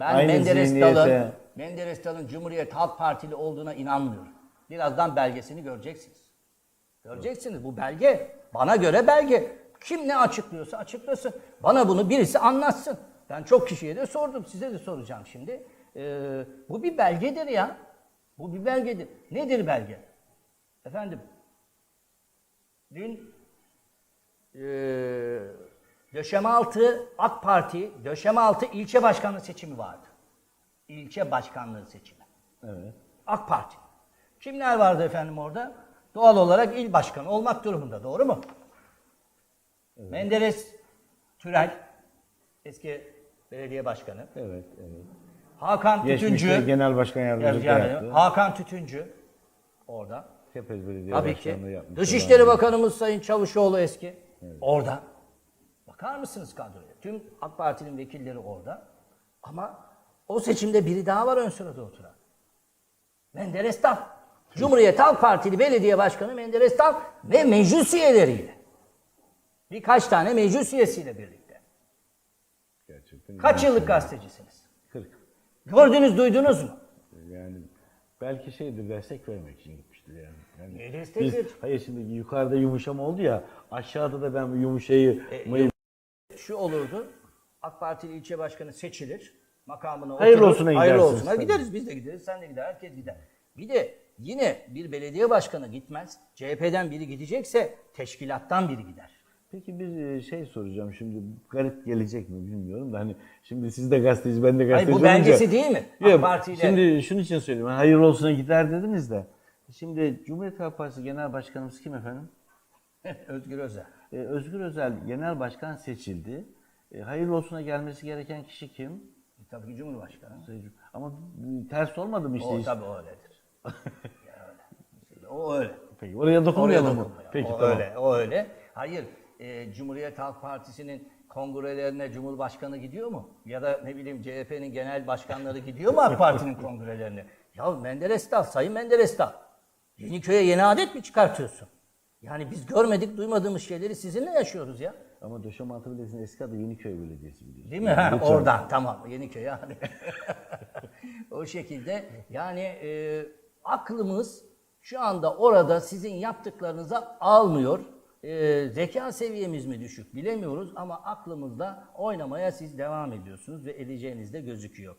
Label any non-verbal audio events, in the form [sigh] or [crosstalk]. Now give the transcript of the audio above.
Ben Aynı Menderes Dal'ın Menderes Dal'ın Cumhuriyet Halk Partili olduğuna inanmıyorum. Birazdan belgesini göreceksiniz. Göreceksiniz bu belge. Bana göre belge. Kim ne açıklıyorsa açıklasın. Bana bunu birisi anlatsın. Ben çok kişiye de sordum. Size de soracağım şimdi. Ee, bu bir belgedir ya. Bu bir belgedir. Nedir belge? Efendim. Dün eee Döşemealtı AK Parti Döşemealtı ilçe başkanlığı seçimi vardı. İlçe başkanlığı seçimi. Evet. AK Parti. Kimler vardı efendim orada? Doğal olarak il başkanı olmak durumunda. Doğru mu? Menderes Türel eski belediye başkanı. Evet, evet. Hakan Geçmişte Tütüncü. genel başkan yardımcılığı Yani yaptı. Hakan Tütüncü orada. Kepez Belediye Tabii Başkanlığı ki. yapmış. Dışişleri Bakanımız Sayın Çavuşoğlu eski. Orada. Bakar mısınız kadroya? Tüm AK Parti'nin vekilleri orada. Ama o seçimde biri daha var ön sırada oturan. Menderes Dal. Cumhuriyet Halk Partili Belediye Başkanı Menderes Dal ve meclis üyeleriyle. Birkaç tane meclis üyesiyle birlikte. Gerçekten. Kaç yıllık gazetecisiniz? 40. Gördünüz, duydunuz mu? Yani belki şeydir destek vermek için gitmiştir yani. yani Ne destek biz, hayır şimdi yukarıda yumuşama oldu ya aşağıda da ben yumuşayı E, şu olurdu. AK Partili ilçe başkanı seçilir. Makamına Hayırlı oturur. olsuna Hayırlı gidersiniz olsuna tabii. gideriz. Biz de gideriz. Sen de gider. Herkes gider. Bir de yine bir belediye başkanı gitmez. CHP'den biri gidecekse teşkilattan biri gider. Peki bir e, şey soracağım şimdi garip gelecek mi bilmiyorum da hani şimdi siz de gazeteci ben de Hayır gazeteci bu belgesi değil mi? AK Yok, Parti ile Şimdi şunun için söylüyorum. hani hayırlı olsuna gider dediniz de. Şimdi Cumhuriyet Halk Partisi Genel Başkanımız kim efendim? [laughs] Özgür Özel. Ee, Özgür Özel Genel Başkan seçildi. Ee, hayırlı olsuna gelmesi gereken kişi kim? E, Tabii ki Cumhurbaşkanı. Ama ters olmadı mı işte? O tabii öyledir. [laughs] Öyle. O öyle. Peki oraya dokunmayalım mı? Peki o tamam. öyle, o öyle. Hayır, e, Cumhuriyet Halk Partisi'nin kongrelerine Cumhurbaşkanı gidiyor mu? Ya da ne bileyim CHP'nin genel başkanları gidiyor mu AK Parti'nin [laughs] kongrelerine? Ya Menderes Dal, Sayın Menderes Dal. Yeniköy'e yeni adet mi çıkartıyorsun? Yani biz görmedik, duymadığımız şeyleri sizinle yaşıyoruz ya. Ama Döşemealtı Belediyesi'nin eski adı Yeniköy Belediyesi biliyorsun. Değil mi? Ha, oradan tamam Yeniköy yani. [laughs] o şekilde yani e, aklımız şu anda orada sizin yaptıklarınıza almıyor. E, zeka seviyemiz mi düşük bilemiyoruz ama aklımızda oynamaya siz devam ediyorsunuz ve edeceğiniz de gözüküyor.